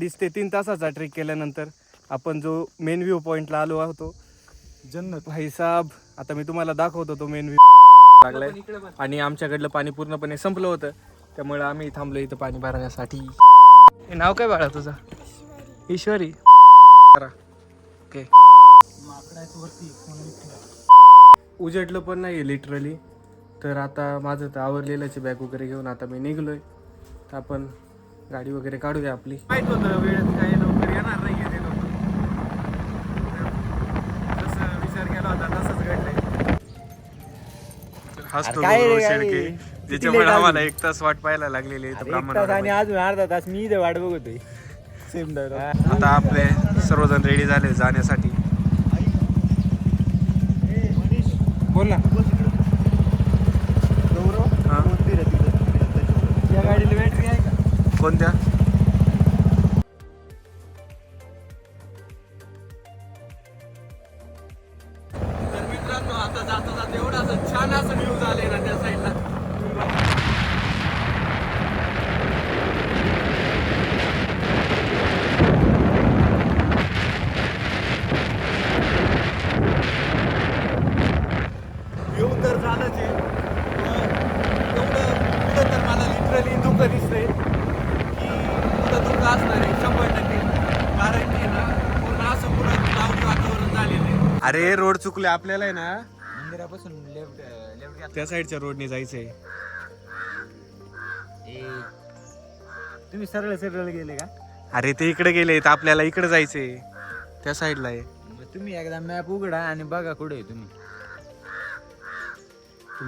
अडीच ते तीन तासाचा ट्रेक केल्यानंतर आपण जो मेन व्ह्यू पॉईंटला आलो होतो जन्नत. भाई साहब आता मी तुम्हाला दाखवतो तो मेन व्ह्यू लागलाय. आणि आमच्याकडलं पाणी पूर्णपणे संपलं होतं. त्यामुळे आम्ही थांबलो इथं पाणी भरण्यासाठी. हे नाव काय बाळा तुझं? ईश्वरी. ओके. उजडलं पण नाही लिटरली तर आता माझं तर आवरलेलंच बॅग वगैरे घेऊन. आता मी निघलोय. आपण गाडी वगैरे काढूया आपली. माहीत होतं वेळेत काही लवकर येणार नाही ते लोक. जसं विचार केला होता तसंच घडलंय. हसतो काय रे, गौरव काय शेळके रे? ज्याच्यामुळे late आम्हाला? एक तास वाट पाहायला लागलेली आहे इथं एक तास ब्राह्मणवाड्यामध्ये. आणि अजून अर्धा तास मी इथे वाट बघतोय सेम आता आपले सर्वजण रेडी झाले जाण्यासाठी. बोल ना हा. या गाडीला बॅटरी आहे का कोणत्या? दुःख असणार आहे शंभर टक्के. कारण की ना पूर्ण असं पुढं लावणी वातावरण झालेलं आहे. अरे रोड चुकले आपल्याला आहे ना? मंदिरापासून लेफ्ट लेफ्ट त्या साईडच्या रोडने जायचंय. तुम्ही सरळ सरळ गेले का? अरे ते इकडे गेले तर आपल्याला इकडे जायचंय. त्या साईडला आहे. मग तुम्ही एकदा मॅप उघडा आणि बघा कुठे आहे तुम्ही.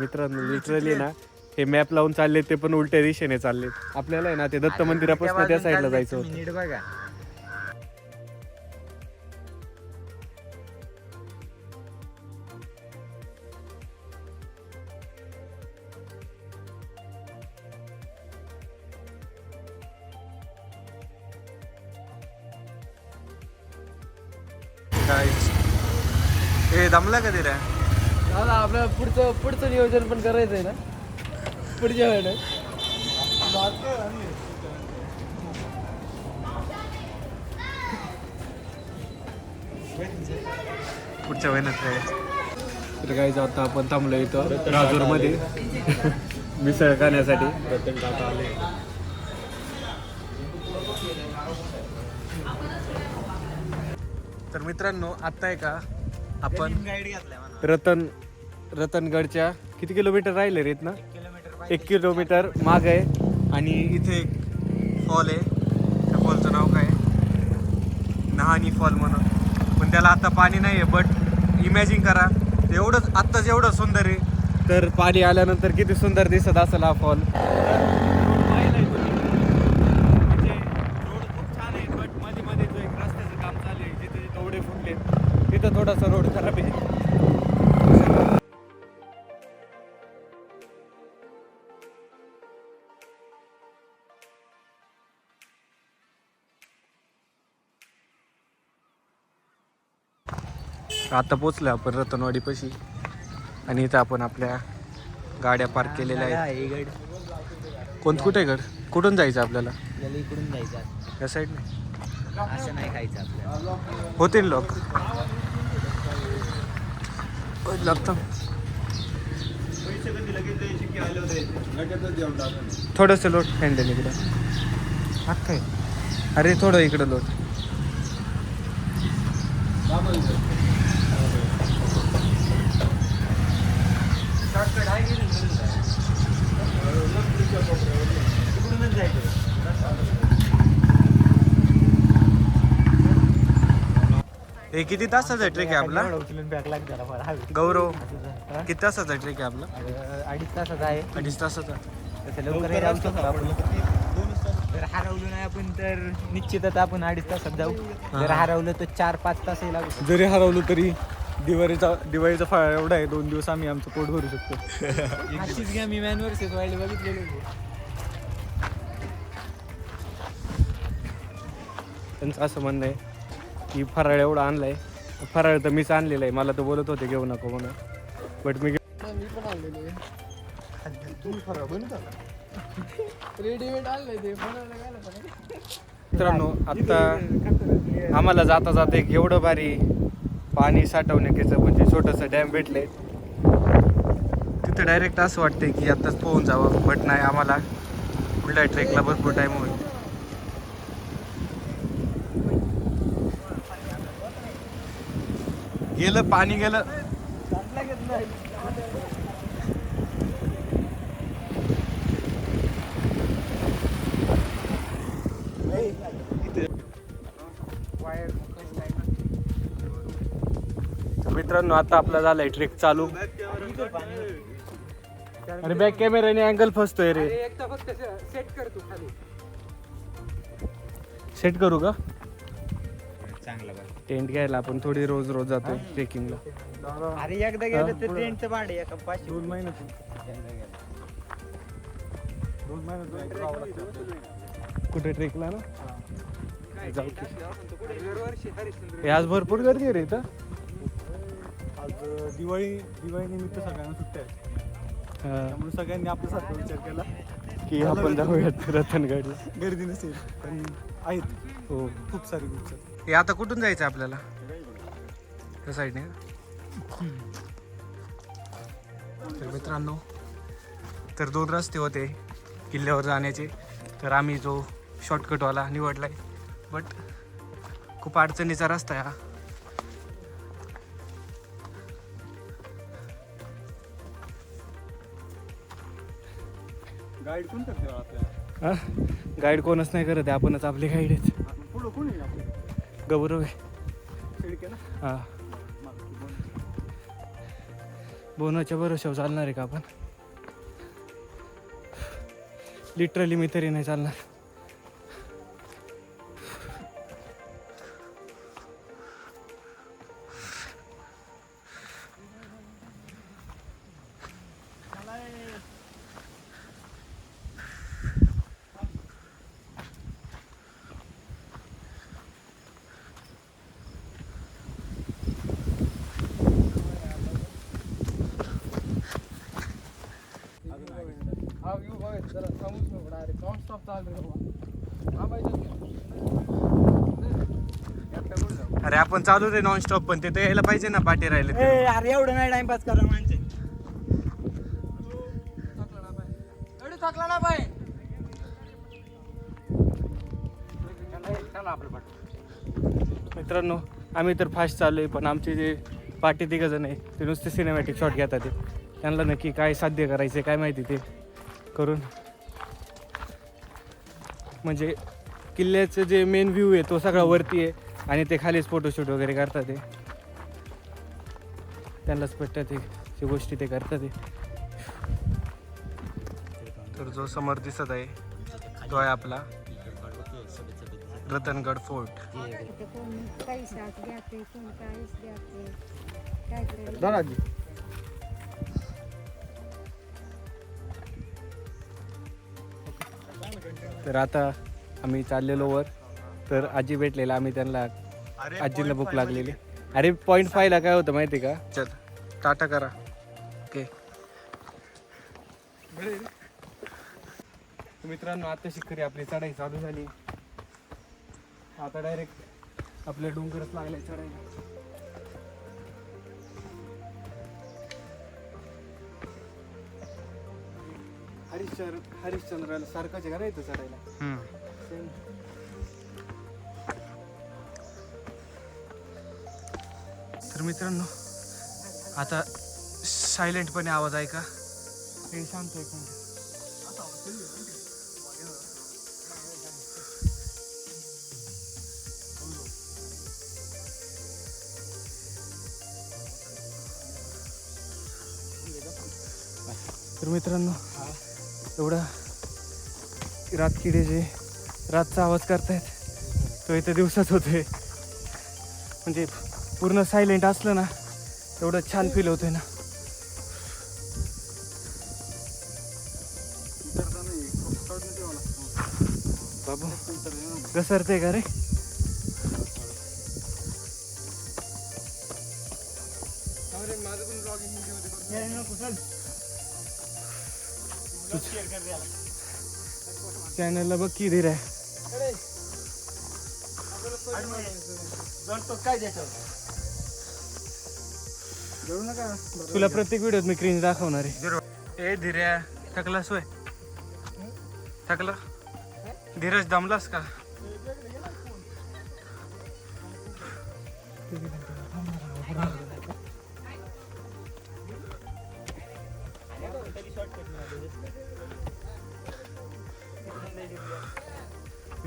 मित्रांनो लिटरली ना हे मॅप लावून चालले ते पण उलट्या दिशेने चालले आपल्याला आहे ना ते दत्त मंदिरापासून त्या साईडला जायचं होतं नीट बघा. Guys. ए दमला का ते रे आपल्याला पुढचं पुढचं नियोजन पण करायचं आहे ना? पुढच्या वेळेला. पुढच्या महिन्यात काय? तर काय आता आपण थांबलो इथं राजूरमध्ये मिसळ खाण्यासाठी. तर मित्रांनो आता आहे का आपण रतन रतनगडच्या किती किलोमीटर राहिले रे ना किलोमीटर एक किलोमीटर माग आहे आणि इथे एक फॉल आहे. त्या फॉलचं नाव काय नहानी फॉल म्हणून. पण त्याला आता पाणी नाही आहे बट इमॅजिन करा एवढंच आत्ताच एवढं सुंदर आहे. तर पाणी आल्यानंतर किती सुंदर दिसत असेल हा फॉल आता पोचलो आपण रतनवाडी पशी आणि इथं आपण आपल्या गाड्या पार्क केलेल्या आहेत. कोण कुठे गड? कुठून जायचं आपल्याला? इकडून जायचं. या साईडने असं नाही खायचं आपल्याला. होतील लोक लागतं थोडंसं लोट हँडल इकडं. हा काय अरे थोडं इकडं लोट इकडूनच जायचं हे किती तासाचा ट्रेक आहे आपला. गौरव हा? किती तासाचा ट्रेक आहे आपला? अडीच तासाचा आहे. अडीच तासाचा. तसं लवकर जाऊ शकतो आपण. जर हरवलं नाही आपण तर निश्चितच आपण अडीच तासात जाऊ. जर हरवलं तर चार पाच तासही लागू. जरी हरवलं तरी दिवाळीचा दिवाळीचा फळ एवढा आहे दोन दिवस आम्ही आमचं पोट भरू शकतो अशीच घ्या मी मॅन वर्सेस वाईल्ड बघितलेलं आहे. त्यांचं असं म्हणणं आहे की फराळ एवढा आणलाय फराळ तर मीच आणलेला आहे मला तर बोलत होते घेऊ नको म्हणून बट मी मी पण आणलेलो रेडीमेड आणलंय ते? मित्रांनो आता आम्हाला जाता जाता एक एवढं भारी पाणी साठवण्याचं म्हणजे छोटंसं डॅम भेटले. तिथं डायरेक्ट असं वाटतंय की आत्ताच पोहून जावं बट नाही आम्हाला पुढल्या ट्रेकला भरपूर टाईम होईल. गेलं पाणी गेलं. मित्रांनो आता आपला झालाय ट्रेक चालू. अरे बॅक कॅमेराने अँगल फसतोय रे. सेट कर तू खाली. सेट करू का? चांगला बघ. टेंट घ्यायला आपण थोडी रोज रोज जातोय ट्रेकिंगला अरे एकदा गेलं तर ट्रेनचं भाडे एका पाचशे दोन महिन्यातून दोन महिन्यातून. कुठे ट्रेकला ना? जाऊ आज भरपूर गर्दी आहे रे इथं. आज दिवाळी दिवाळी निमित्त सगळ्यांना सुट्ट्या आहेत. हा, त्यामुळे सगळ्यांनी आपल्यासारखा विचार केला. की आपण जाऊयात रतनगडला. गर्दी नसेल पण आहेत. हो. खूप सारी ग्रुप्स आहेत. हे आता कुठून जायचं आपल्याला? त्या साईडने तर मित्रांनो तर दोन रस्ते होते किल्ल्यावर जाण्याचे. तर आम्ही जो शॉर्टकटवाला निवडलाय. बट खूप अडचणीचा रस्ता आहे हा. गाईड कोण करते बा आपल्याला? गाईड कोणच नाही करत आहे आपणच आपले गाईड आहेत. आपण पुढं कोण गौरव आहे. ना? हा? बोनाच्या भरोशावर चालणार आहे का आपण? लिटरली मी तरी नाही चालणार. अरे आपण चालू रे नॉन स्टॉप पण ते तर यायला पाहिजे ना पाठी राहिले ते. अरे एवढं नाही टाइमपास करा माणसं एवढी थकला ना बाय मित्रांनो आम्ही तर फास्ट चालू आहे पण आमचे जे पाठी तिघ जण आहे ते नुसते सिनेमॅटिक शॉट घेतात ते. त्यांना नक्की काय साध्य करायचे काय माहिती ते. करून. म्हणजे किल्ल्याचं जे मेन व्ह्यू आहे तो सगळा वरती आहे आणि ते खालीच फोटोशूट वगैरे करतात ते. त्यांनाच पटतात ते जे गोष्टी ते करतात तर जो समोर दिसत आहे तो आहे आपला रतनगड फोर्ट. दादाजी तर आता आम्ही चाललेलो वर. तर आजी भेटलेला आम्ही त्यांना आजीला भूक लागलेली. अरे पॉईंट फायला काय होतं माहिती का? चल टाटा करा. ओके. मित्रांनो आता शिकरी आपली चढाई चालू झाली. आता डायरेक्ट आपल्या डोंगरच लागले चढायला. हरिश्चंद्र हरिश्चंद्राला सारखंच आहे का रे इथं चढायला? Same. तर मित्रांनो आता सायलेंटपणे आवाज ऐका हे शांत एक मिनिट तर मित्रांनो एवढा रातकिडे जे रातचा आवाज करतायत. तो इथं दिवसात होतोय. म्हणजे पूर्ण सायलेंट असलं ना एवढं छान फील होतंय ना. बाबू घसरते का रे? चॅनलला बघ की धीर आहे. तुला प्रत्येक व्हिडिओत मी क्रीन दाखवणार आहे. ए धीर्या थकलास होय थकला? धीरज दमलास का?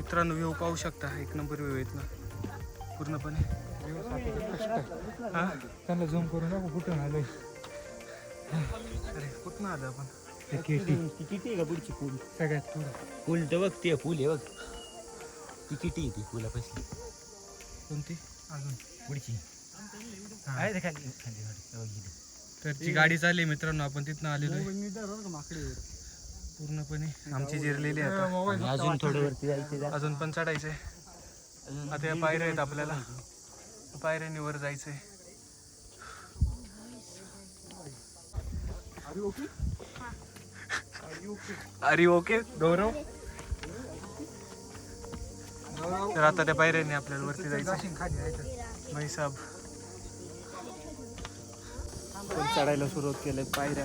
मित्रांनो व्ह्यू पाहू शकता. एक नंबर व्ह्यू आहेत ना पूर्णपणे. हा? त्यांना झूम करू नको कुठून आलोय. अरे कुठं आलं आपण? ती किती? आहे का पुढची पूल सगळ्यात पुढं. पूल तर बघ ते पूल आहे बघ. ती किती आहे ती पुलापाशी कोणती? अजून. पुढची. आहे ते खाली खाली वाटतं बघ इथे. तर जी गाडी चालली मित्रांनो आपण तिथनं आलेलो आहे. पूर्णपणे आमची जिरलेली आहे आता. अजून थोडं वरती जायचं. अजून पण चढायचंय. आता या पायऱ्या आहेत आपल्याला. पायऱ्यानी वर जायचंय. अरे ओके गौरव तर आता त्या पायऱ्यांनी आपल्याला वरती जायचं भाई साहेब पण चढायला सुरुवात केलंय पायऱ्या.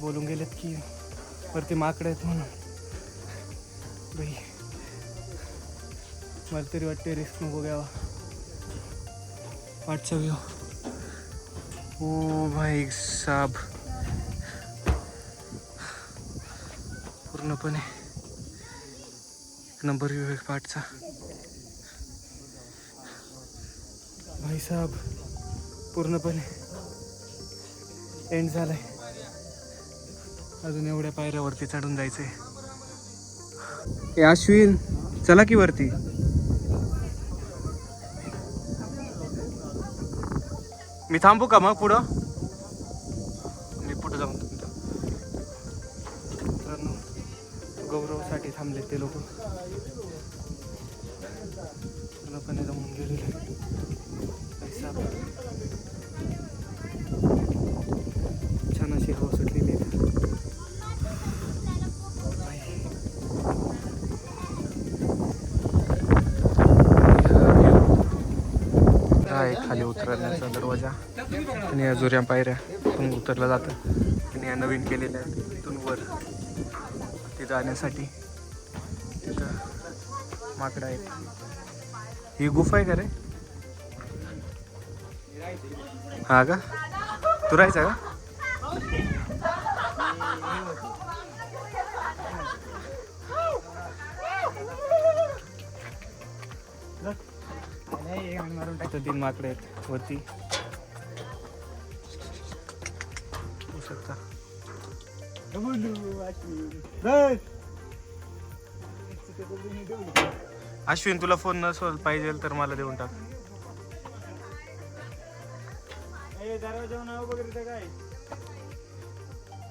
बोलून गेलेत की वरती माकड आहेत म्हणून. बाई मला तरी वाटते रिस्क नको घ्यावा. वाटचा व्ह्यू. ओ भाई साब. पूर्णपणे एक नंबर व्ह्यू आहे पाठचा. भाई साहब पूर्णपणे एंड झालाय. अजून एवढ्या पायऱ्यावरती चढून जायचंय. हे अश्विन चला की वरती. मी थांबू का मग पुढं? मी पुढं जाऊन गौरवसाठी थांबले ते लोक. पूर्णपणे जमून गेलेले पैसा छान अशी हवा सुटलेली आहे हा आहे खाली उतरण्याचा दरवाजा. आणि या जुऱ्या पायऱ्या तिथून उतरलं जातं आणि या नवीन केलेल्या आहेत वर. ते जाण्यासाठी तिथं माकडं आहेत. ही गुफा आहे का रे? हा का? तू राहायचा का? इथं तीन माकडे आहेत. वरती. होऊ शकता. अश्विन तुला फोन नसल पाहिजे तर मला देऊन टाक.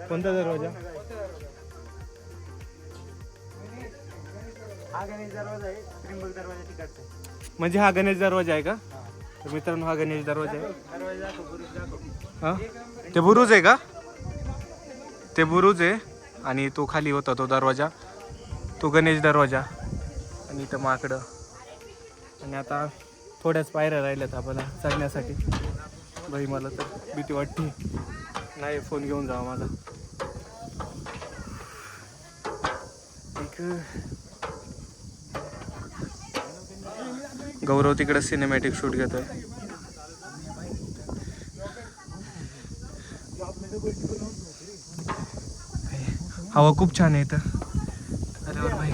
कोणता दरवाजा? म्हणजे हा गणेश दरवाजा आहे का? तर मित्रांनो हा गणेश दरवाजा आहे. हा? ते बुरुज आहे का? ते बुरुज आहे आणि तो खाली होता तो दरवाजा. तो गणेश दरवाजा. आणि इथं माकडं. आणि आता थोड्याच पायऱ्या राहिल्यात आपल्याला चढण्यासाठी. बाई मला तर भीती वाटते. नाही फोन घेऊन जावा माझा. एक गौरव तिकडे सिनेमॅटिक शूट घेतोय. हवा खूप छान आहे इथं अरे वा भाई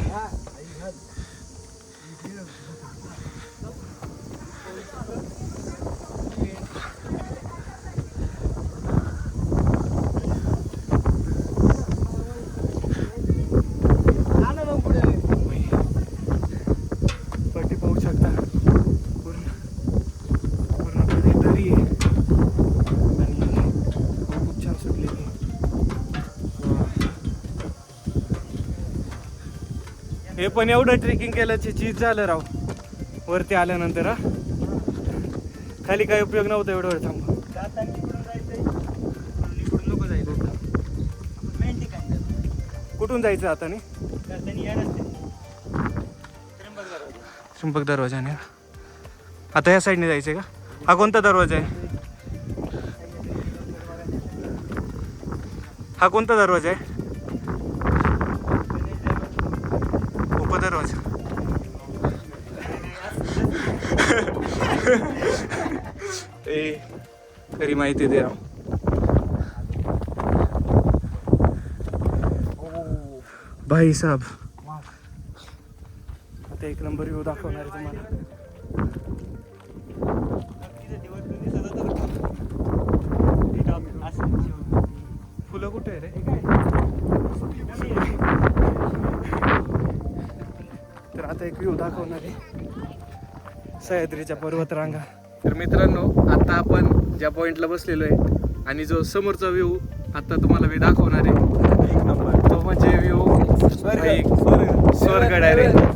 हे पण एवढं ट्रेकिंग केल्याचे चीज झालं राव. वरती आल्यानंतर हा. खाली काही उपयोग नव्हता एवढं वेळ थांबा इकडून नको जायचं कुठून जायचं आता नी त्यांनी त्र्यंबक दरवाजा. दरवाजाने का? आता या साईडने जायचंय का? हा कोणता दरवाजा आहे? हा कोणता दरवाजा आहे उपदरवाजा ए खरी माहिती दे. भाई साहेब आता एक नंबर येऊ दाखवणार आहे तुम्हाला. फुलं कुठे आहे रे? तर आता एक व्ह्यू दाखवणार आहे. सह्याद्रीच्या पर्वतरांगा. मित्रांनो आता आपण ज्या पॉइंटला बसलेलो आहे आणि जो समोरचा व्ह्यू आता तुम्हाला मी दाखवणार आहे. एक नंबर. तो म्हणजे व्ह्यू स्वर्ग. डायरेक्ट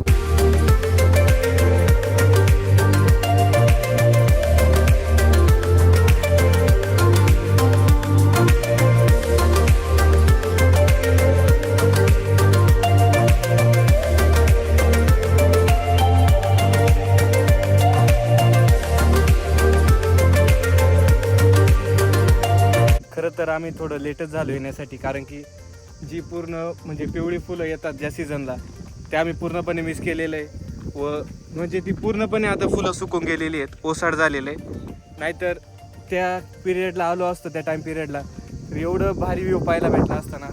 आम्ही थोडं लेटच झालो येण्यासाठी कारण की जी पूर्ण म्हणजे पिवळी फुलं येतात ज्या सीझनला ते आम्ही पूर्णपणे मिस केलेलं आहे. व म्हणजे ती पूर्णपणे आता फुलं सुकून गेलेली आहेत ओसाड झालेलं आहे नाहीतर त्या पिरियडला आलो असतो त्या टाईम पिरियडला तर एवढं भारी व्ह्यू पाहायला भेटला असताना.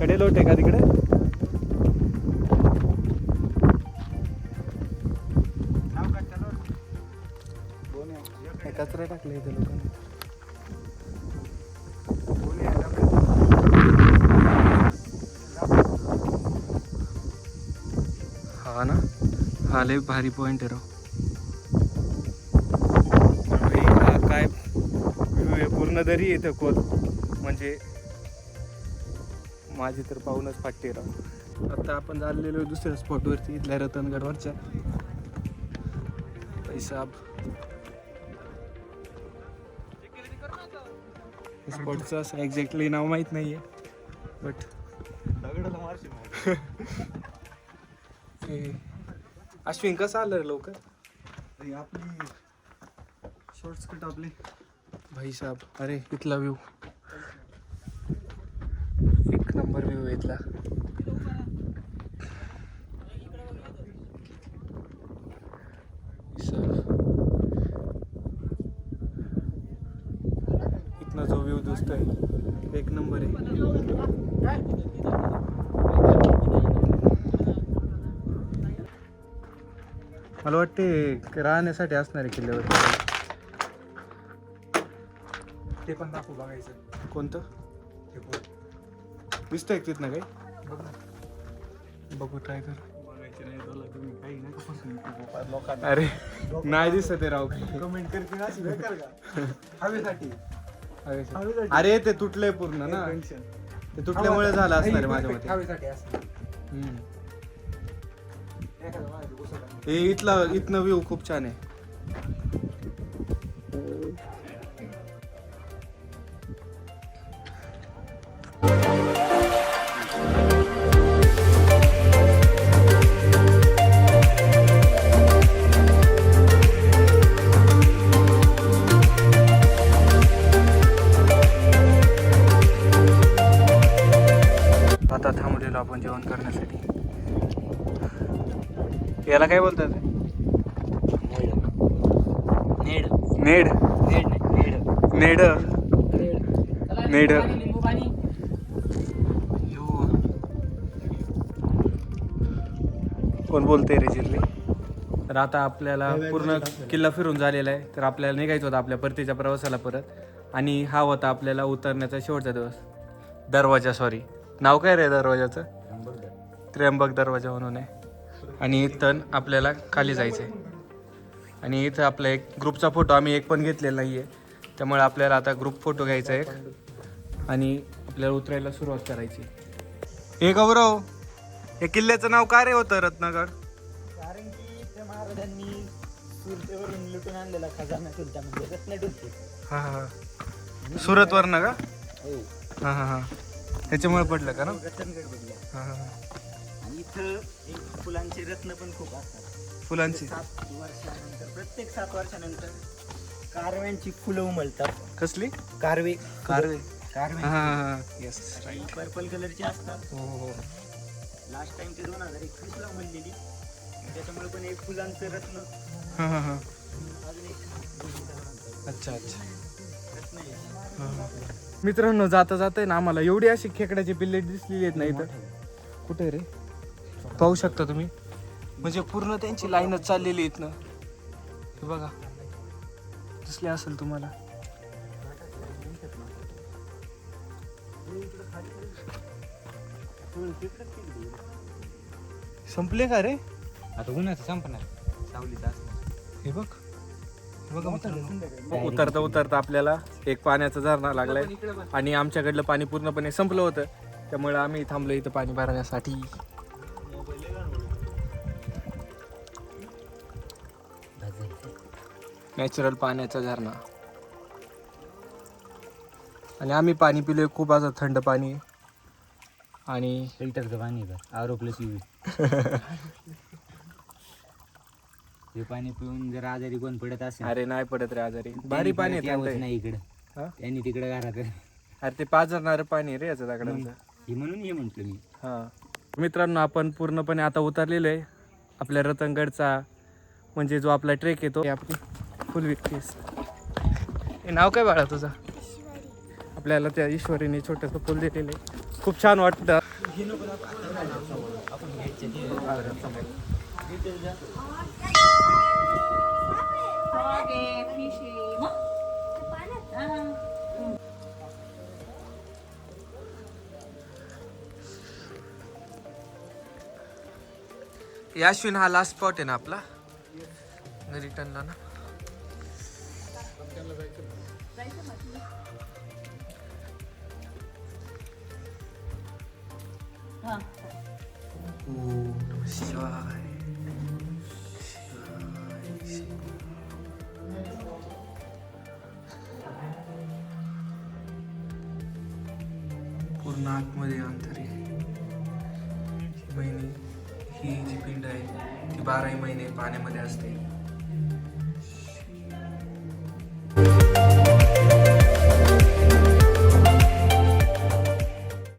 कडे लोट आहे का तिकडे? कचरा टाकला इथे लोकांनी. लय भारी पॉइंट आहे राव. काय आहे, पूर्ण दरी येतं खोल. म्हणजे माझी तर पाहूनच फाटते राव. आता आपण आहे दुसऱ्या स्पॉटवरती इथल्या रतनगडवरच्या पैसाब स्पॉटचं असं एक्झॅक्टली नाव माहीत नाही आहे बट अश्विन कसं आलं रे लवकर? ही आपली शॉर्ट्स कट आपली. भाई साहब अरे इथला व्ह्यू एक नंबर व्ह्यू इथला इथनं जो व्ह्यू दिसतोय एक नंबर आहे मला वाटते राहण्यासाठी असणार आहे किल्ल्यावर. ते पण दाखवू बघायचं. कोणतं? ते पण. दिसतंय का तिथनं काही? बघू ट्राय कर. बघायचे नाही तुला तुम्ही काही नका फसवू लोकांना अरे नाही दिसत आहे राव. काही. कमेंट करतील अशी बेकार का? हवेसाठी. हवेसाठी. अरे ते तुटलंय पूर्ण ना. ते तुटल्यामुळे झालं असणार आहे माझ्या मते हवेसाठी असं हम्म. हे इथला इथनं व्ह्यू खूप छान आहे. नेड. नेड. नेड नाही नेड. नेड. नेड. कोण बोलते रे जिरले? तर आता आपल्याला पूर्ण किल्ला फिरून झालेला आहे. तर आपल्याला निघायचं होतं आपल्या परतीच्या प्रवासाला परत. आणि हा होता आपल्याला उतरण्याचा शेवटचा दिवस. दरवाजा सॉरी नाव काय रे दरवाजाचं? त्र्यंबक दरवाजा म्हणून आहे. आणि इथं आपल्याला खाली जायचं आहे आणि इथं आपला एक ग्रुपचा फोटो आम्ही एक पण घेतलेला नाही आहे त्यामुळे आपल्याला आता ग्रुप फोटो घ्यायचा एक. आणि आपल्याला उतरायला सुरुवात करायची हे गौरव या किल्ल्याचं नाव काय रे होतं रत्नगड कारण की त्या महाराजांनी सुरतेवरून लुटून आणलेला खजाना तुमच्या म्हणजे रत्न डुलते हा हा हा. सुरत वरनं का? हो. हा हा हा. त्याच्यामुळे पडलं का ना? रतनगड बघला हा हा हा. आणि इथं एक फुलांचे रत्न पण खूप असतात. फुलांची. सात वर्षानंतर प्रत्येक सात वर्षानंतर कारव्यांची फुलं उमलतात. कसली? कारवे. कारवे. कारवे. हा हा हा. येस राईट पर्पल कलरची असतात. हो हो हो. लास्ट टाइम ते दोन हजार एकवीस ला उमललेली. त्याच्यामुळे पण एक फुलांचं रत्न. हा हा हा. अजून एक अच्छा अच्छा. रत्न आहे. मित्रांनो जाता जाता आहे ना आम्हाला एवढी अशी खेकड्याची पिल्ले दिसलेली आहेत ना इथं. कुठे रे? पाहू शकता तुम्ही? म्हणजे पूर्ण त्यांची लाईनच चाललेली आहेत ना. हे बघा. दिसले असेल तुम्हाला. संपले का रे? आता उन्हाचं संपणार. सावलीचं असणार. हे बघ. उतरता उतरता आपल्याला एक पाण्याचा झरणा लागलाय. आणि आमच्याकडलं पाणी पूर्णपणे संपलं होतं. त्यामुळे आम्ही थांबलो इथं पाणी भरण्यासाठी. नॅचरल पाण्याचा झरणा आणि आम्ही पाणी पिलोय खूप असं थंड पाणी. आहे. आणि फिल्टरचं पाणी का? आर प्लस यू हे पाणी पिऊन जर आजारी कोण पडत असेल अरे नाही पडत रे आजारी. भारी पाणी आहे आहे. नाही इकडं. हा? त्यांनी तिकडे घरात अरे ते पाजरणारं पाणी आहे रे याचं दगडांचं. हे म्हणून हे म्हंटल मी. हां. मित्रांनो आपण पूर्णपणे आता उतरलेलो आहे. आपल्या रतनगडचा म्हणजे जो आपला ट्रेक येतो हे आपली फुल विकतेस. हे नाव काय बाळा तुझं? आपल्याला त्या ईश्वरीने छोटंसं फुल दिलेलं आहे. खूप छान वाटतं. याश्विन हा लास्ट स्पॉट आहे ना आपला? रिटर्नला ना? ओम नमः शिवाय शिवाय, शिवाय. पूर्ण आतमध्ये अंतर आहे महिने ही जी पिंड आहे ती बाराही महिने पाण्यामध्ये असते